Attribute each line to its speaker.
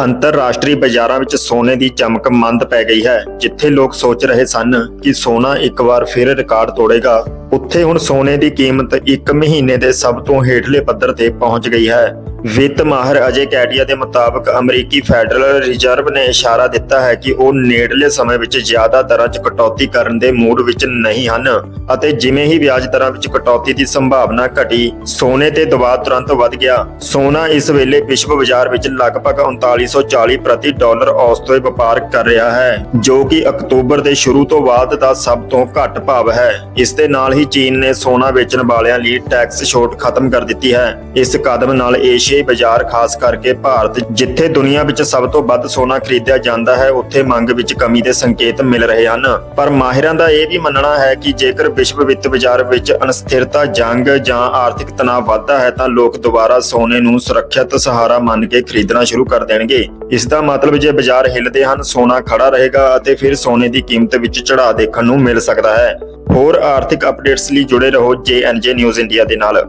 Speaker 1: ਅੰਤਰਰਾਸ਼ਟਰੀ ਬਾਜ਼ਾਰਾਂ ਵਿੱਚ ਸੋਨੇ ਦੀ ਚਮਕ ਮੰਦ ਪੈ ਗਈ ਹੈ, ਜਿੱਥੇ ਲੋਕ ਸੋਚ ਰਹੇ ਸਨ ਕਿ ਸੋਨਾ ਇੱਕ ਵਾਰ ਫਿਰ ਰਿਕਾਰਡ ਤੋੜੇਗਾ। ਉੱਥੇ ਹੁਣ ਸੋਨੇ ਦੀ ਕੀਮਤ ਇੱਕ ਮਹੀਨੇ ਦੇ ਸਭ ਤੋਂ ਹੇਠਲੇ ਪੱਧਰ ਤੇ ਪਹੁੰਚ ਗਈ ਹੈ। ਵਿੱਤ ਮਾਹਰ ਅਜੇ ਕੈਡੀਆ ਦੇ ਮੁਤਾਬਕ ਅਮਰੀਕੀ ਫੈਡਰਲ ਰਿਜ਼ਰਵ ਨੇ ਇਸ਼ਾਰਾ ਦਿੱਤਾ ਹੈ ਕਿ ਉਹ ਨੇੜਲੇ ਸਮੇਂ ਵਿੱਚ ਜ਼ਿਆਦਾ ਦਰਾਂ 'ਚ ਕਟੌਤੀ ਕਰਨ ਦੇ ਮੂਡ ਵਿੱਚ ਨਹੀਂ ਹਨ ਅਤੇ ਜਿਵੇਂ ਹੀ ਵਿਆਜ ਦਰਾਂ ਵਿੱਚ ਕਟੌਤੀ ਦੀ ਸੰਭਾਵਨਾ ਘਟੀ, ਸੋਨੇ ਤੇ ਦਬਾਅ ਤੁਰੰਤ ਵਧ ਗਿਆ। ਸੋਨਾ ਇਸ ਵੇਲੇ ਵਿਸ਼ਵ ਬਾਜ਼ਾਰ ਵਿੱਚ ਲਗਭਗ 3940 ਪ੍ਰਤੀ ਡਾਲਰ ਔਸਤ ਵਪਾਰ ਕਰ ਰਿਹਾ ਹੈ, ਜੋ ਕਿ ਅਕਤੂਬਰ ਦੇ ਸ਼ੁਰੂ ਤੋਂ ਬਾਅਦ ਦਾ ਸਭ ਤੋਂ ਘੱਟ ਭਾਵ ਹੈ। ਇਸ ਦੇ ਨਾਲ ਹੀ ਚੀਨ ਨੇ ਸੋਨਾ ਵੇਚਣ ਵਾਲਿਆਂ ਲਈ ਟੈਕਸ ਛੋਟ ਖਤਮ ਕਰ ਦਿੱਤੀ ਹੈ। ਇਸ ਕਦਮ ਨਾਲ ਏਸ਼ੀਆਈ ਬਾਜ਼ਾਰ, ਖਾਸ ਕਰਕੇ ਭਾਰਤ, ਜਿੱਥੇ ਦੁਨੀਆ ਵਿੱਚ ਸਭ ਤੋਂ ਵੱਧ ਸੋਨਾ ਖਰੀਦਿਆ ਜਾਂਦਾ ਹੈ, ਉੱਥੇ ਮੰਗ ਵਿੱਚ ਕਮੀ ਦੇ ਸੰਕੇਤ ਮਿਲ ਰਹੇ ਹਨ। ਪਰ ਮਾਹਿਰਾਂ ਦਾ ਇਹ ਵੀ ਮੰਨਣਾ ਹੈ ਕਿ ਜੇਕਰ ਵਿਸ਼ਵ ਵਿੱਤ ਬਾਜ਼ਾਰ ਵਿੱਚ ਅਨਸਥਿਰਤਾ, ਜੰਗ ਜਾਂ ਆਰਥਿਕ ਤਣਾਅ ਵੱਧਦਾ ਹੈ, ਤਾਂ ਲੋਕ ਦੁਬਾਰਾ ਸੋਨੇ ਨੂੰ ਸੁਰੱਖਿਅਤ ਸਹਾਰਾ ਮੰਨ ਕੇ ਖਰੀਦਣਾ ਸ਼ੁਰੂ ਕਰ ਦੇਣਗੇ। ਇਸ ਦਾ ਮਤਲਬ ਜੇ ਬਾਜ਼ਾਰ ਹਿੱਲਦੇ ਹਨ, ਸੋਨਾ ਖੜਾ ਰਹੇਗਾ ਅਤੇ ਫਿਰ ਸੋਨੇ ਦੀ ਕੀਮਤ ਵਿੱਚ ਚੜਾਅ ਦੇਖਣ ਨੂੰ ਮਿਲ ਸਕਦਾ ਹੈ। ਹੋਰ ਆਰਥਿਕ ਅਪਡੇਟਸ ਲਈ ਜੁੜੇ ਰਹੋ ਜੇਐਨਜੇ ਨਿਊਜ਼ ਇੰਡੀਆ ਦੇ ਨਾਲ।